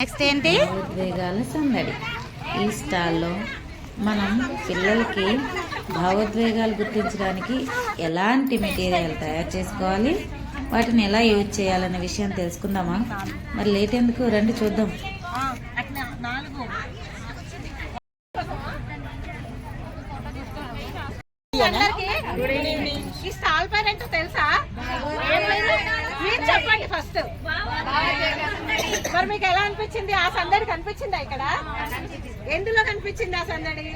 Next ఏంటి? భావోద్వేగాల సందడి. ఈ స్టాల్లో మనం పిల్లలకి భావోద్వేగాలు గుర్తించడానికి ఎలాంటి మెటీరియల్ తయారు చేసుకోవాలి? వాటిని ఎలా యూజ్ చేయాలనే విషయం తెలుసుకుందామా? మరి లేట్ ఎందుకు? రండి చూద్దాం. ఈ స్టాల్ పేరు ఏంటో తెలుసా? మీరు చెప్పండి ఫస్ట్. మరి మీకు ఎలా అనిపించింది? ఆ సందడి కనిపించిందా ఇక్కడ? ఎందులో కనిపించింది ఆ సందడి?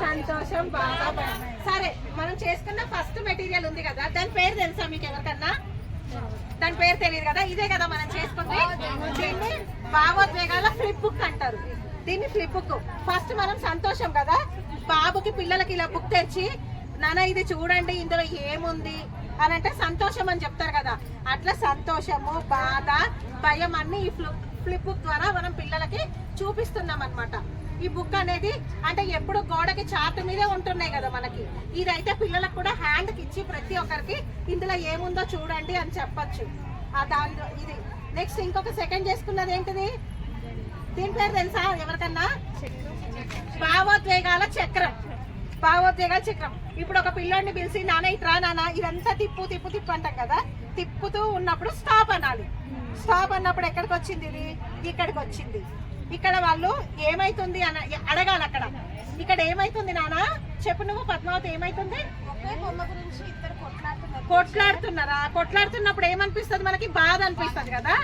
సంతోషం బాగా బా- సరే మనం చేసుకున్న ఫస్ట్ మెటీరియల్ ఉంది కదా. దాని పేరు తెలుసా మీకు ఎవరికన్నా? దాని పేరు తెలియదు కదా? ఇదే కదా మనం చేసుకుంది. దీన్ని భావోద్వేగాల ఫ్లిప్ బుక్ అంటారు. దీన్ని ఫ్లిప్ బుక్ ఫస్ట్ మనం సంతోషం కదా? బాబుకి పిల్లలకి ఇలా బుక్ తెచ్చి నాన్న ఇది చూడండి ఇందులో ఏముంది? అని అంటే సంతోషం అని చెప్తారు కదా. అట్లా సంతోషము బాధ భయం అన్ని ఈ ఫ్లిప్ ఫ్లిప్ బుక్ ద్వారా మనం పిల్లలకి చూపిస్తున్నాం అన్నమాట. ఈ బుక్ అనేది అంటే ఎప్పుడు గోడకి చార్ట్ మీదే ఉంటున్నాయి కదా మనకి. ఇదైతే పిల్లలకు కూడా హ్యాండ్కి ఇచ్చి ప్రతి ఒక్కరికి ఇందులో ఏముందో చూడండి అని చెప్పొచ్చు. ఆ దాని ఇది. నెక్స్ట్ ఇంకొక సెకండ్ చేసుకున్నది ఏంటిది? దీని పేరు తెలుసా ఎవరికన్నా? భావోద్వేగాల చక్రం. భావోద్వేగాల చక్రం ఇప్పుడు ఒక పిల్లోడిని పిలిచి నాన్న ఇట్రా నాన్న ఇదంతా తిప్పు తిప్పు తిప్పు అంటాం కదా. తిప్పుతూ ఉన్నప్పుడు స్టాప్ అనాలి. స్టాప్ అన్నప్పుడు ఎక్కడికి వచ్చింది ఇది? ఇక్కడికి వచ్చింది. ఇక్కడ వాళ్ళు ఏమైతుంది అని అడగాలి అక్కడ. ఇక్కడ ఏమైతుంది నాన్న? చెప్పు నువ్వు పద్మావతి ఏమైతుంది? కొట్లాడుతున్నారా? కొట్లాడుతున్నప్పుడు ఏమనిపిస్తుంది మనకి? బాధ అనిపిస్తుంది కదా?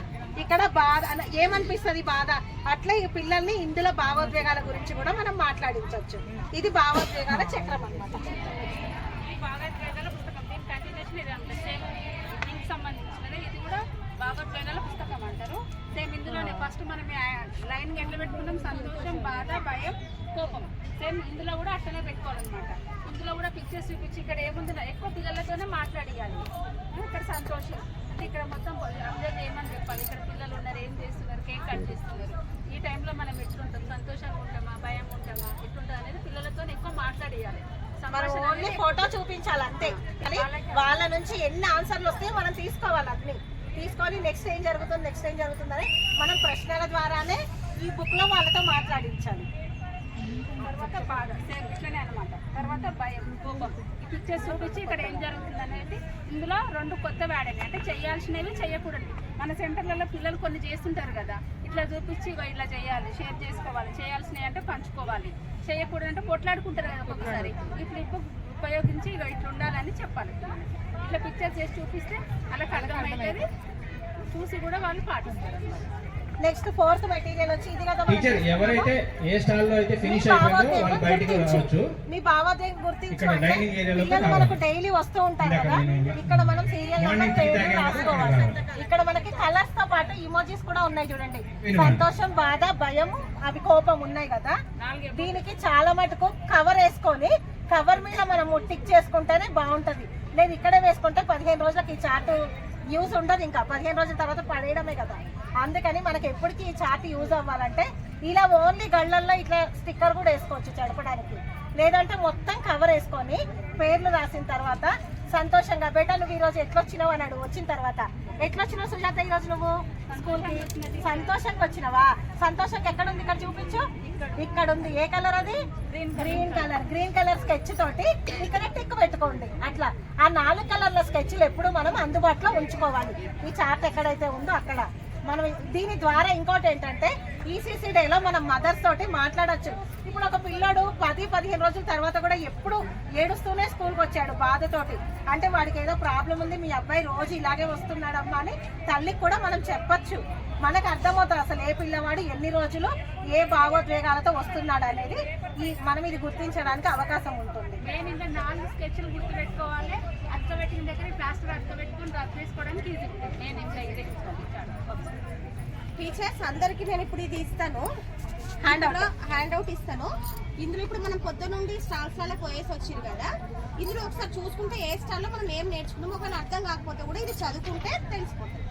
ఇక్కడ బాధ ఏమనిపిస్తుంది బాధ? అట్లా ఈ పిల్లల్ని ఇందులో భావోద్వేగాల గురించి కూడా మనం మాట్లాడించవచ్చు ఇది భావోద్వేగాల చక్రం అన్నమాట. భావోద్వేగాల పుస్తకం ఇది సేమ్ సంబంధించినది. ఇది కూడా భావోద్వేగాల పుస్తకం అంటారు. సేమ్ ఇందులోనే ఫస్ట్ మనం లైన్ ఎట్లా పెట్టుకున్నాం? సంతోషం బాధ భయం కోపం. సేమ్ ఇందులో కూడా అట్లనే పెట్టుకోవాలన్నమాట. పిక్చర్స్ చూపించి ఇక్కడ ఏముంది? ఎక్కువ పిల్లలతోనే మాట్లాడియాలి. ఇక్కడ సంతోషం. అంటే ఇక్కడ మొత్తం అందరినీ ఏమని చెప్పాలి? ఇక్కడ పిల్లలు ఉన్నారు ఏం చేస్తున్నారు? కేక్ కట్ చేస్తున్నారు. ఈ టైంలో మనం ఎట్లుంటాం సంతోషంగా ఉంటామా? భయం ఉంటామా? ఎట్లుంటుంది అనేది పిల్లలతో ఎక్కువ మాట్లాడియాలి. మనం ఓన్లీ ఫోటో చూపించాలి అంతే కానీ వాళ్ళ నుంచి ఎన్ని ఆన్సర్లు వస్తాయో మనం తీసుకోవాలి అన్ని. తీసుకొని నెక్స్ట్ ఏం జరుగుతుంది? నెక్స్ట్ ఏం జరుగుతుందని మనం ప్రశ్నల ద్వారానే ఈ బుక్లో వాళ్ళతో మాట్లాడించాలి. తర్వాత బాధ సేమ్ ఇట్లనే అనమాట తర్వాత భయం కోపం. ఈ పిక్చర్స్ చూపించి ఇక్కడ ఏం జరుగుతుంది అనేది ఇందులో రెండు కొత్త వాడని అంటే చేయాల్సినవి చేయకూడదు. మన సెంటర్లలో పిల్లలు కొన్ని చేస్తుంటారు కదా ఇట్లా చూపించి ఇట్లా చేయాలి షేర్ చేసుకోవాలి. చేయాల్సినవి అంటే పంచుకోవాలి. చేయకూడదు అంటే కొట్లాడుకుంటారు కదా ఒక్కొక్కసారి. ఈ ఫ్లిప్ ఉపయోగించి ఇక ఇట్లా ఉండాలని చెప్పాలి. ఇట్లా పిక్చర్ చేసి చూపిస్తే అలా అర్థమవుతుంది. చూసి కూడా వాళ్ళు పాటిస్తారు. నెక్స్ట్ ఫోర్త్ మెటీరియల్ వచ్చి ఇది కదా టీచర్ ఎవరైతే ఏ స్టాల్లో అయితే ఫినిష్ అయిపోయిందో వాళ్ళు బయటికి గుర్తించు. రావచ్చు మీ భావోద్వేగం గుర్తించు ఇక్కడ అంటే dining area లోకి పిల్లలు. మనకు డైలీ వస్తూ ఉంటారు కదా నేను ఇక్కడ మనం సీరియల్ నెంబర్ రాసుకోవాలి. ఇక్కడ మనకి కలర్స్తో పాటు ఇమోజీస్ కూడా ఉన్నాయి చూడండి. సంతోషం బాధ భయం అవి కోపం ఉన్నాయి కదా దీనికి చాలా మటుకు కవర్ వేసుకొని కవర్ మీద మనం టిక్ చేసుకుంటేనే బాగుంటది లేదు ఇక్కడే వేసుకుంటే పదిహేను రోజులకి ఈ చార్ట్ యూజ్ ఉండదు ఇంకా. పదిహేను రోజుల తర్వాత పడేయడమే కదా. అందుకని మనకి ఎప్పటికీ ఈ చార్ట్ యూజ్ అవ్వాలంటే ఇలా ఓన్లీ గళ్ళల్లో ఇట్లా స్టిక్కర్ కూడా వేసుకోవచ్చు చెడపడానికి. లేదంటే మొత్తం కవర్ వేసుకొని పేర్లు రాసిన తర్వాత సంతోషంగా బేటా నువ్వు ఈ రోజు అన్నాడు వచ్చిన తర్వాత ఎట్లొచ్చినావు సుజాత ఈ రోజు నువ్వు? స్కూల్కి సంతోషంగా వచ్చినావా? సంతోషంగా ఎక్కడ ఉంది ఇక్కడ చూపించు. ఇక్కడ ఉంది ఏ కలర్ అది? Green colour green colour sketch తోటి ఇక్కడ టిక్ పెట్టుకోండి. అట్లా. ఆ నాలుగు కలర్ల స్కెచ్లు ఎప్పుడు మనం అందుబాటులో ఉంచుకోవాలి. ఈ చార్ట్ ఎక్కడైతే ఉందో అక్కడ. మనం దీని ద్వారా ఇంకోటి ఏంటంటే ఈసీసీ డేలో మనం మదర్స్ తోటి మాట్లాడచ్చు. ఇప్పుడు ఒక పిల్లోడు పది పదిహేను రోజుల తర్వాత కూడా ఎప్పుడు ఏడుస్తూనే స్కూల్కి వచ్చాడు బాధతోటి. అంటే వాడికి ఏదో ప్రాబ్లం ఉంది మీ అబ్బాయి రోజు ఇలాగే వస్తున్నాడమ్మా అని తల్లికి కూడా మనం చెప్పచ్చు. మనకు అర్థమవుతుంది అసలు ఏ పిల్లవాడు ఎన్ని రోజులు ఏ భావోద్వేగాలతో వస్తున్నాడు అనేది ఈ మనం ఇది గుర్తించడానికి అవకాశం ఉంటుంది. పెట్టిన దగ్గర ప్లాస్టర్ రబ్ చేసుకోవడానికి ఈజీ ఉంటుంది నేను ఇంకా ఇదే టీచర్స్ అందరికి నేను ఇప్పుడు ఇది ఇస్తాను. హ్యాండ్ హ్యాండ్ అవుట్ ఇస్తాను. ఇందులో ఇప్పుడు మనం పొద్దు నుండి స్టాల్స్లలో పోయేసి వచ్చింది కదా. ఇందులో ఒకసారి చూసుకుంటే ఏ స్టాల్లో మనం ఏం నేర్చుకున్నాం ఒకవేళ అర్థం కాకపోతే కూడా ఇది చదువుకుంటే తెలిసిపోతుంది.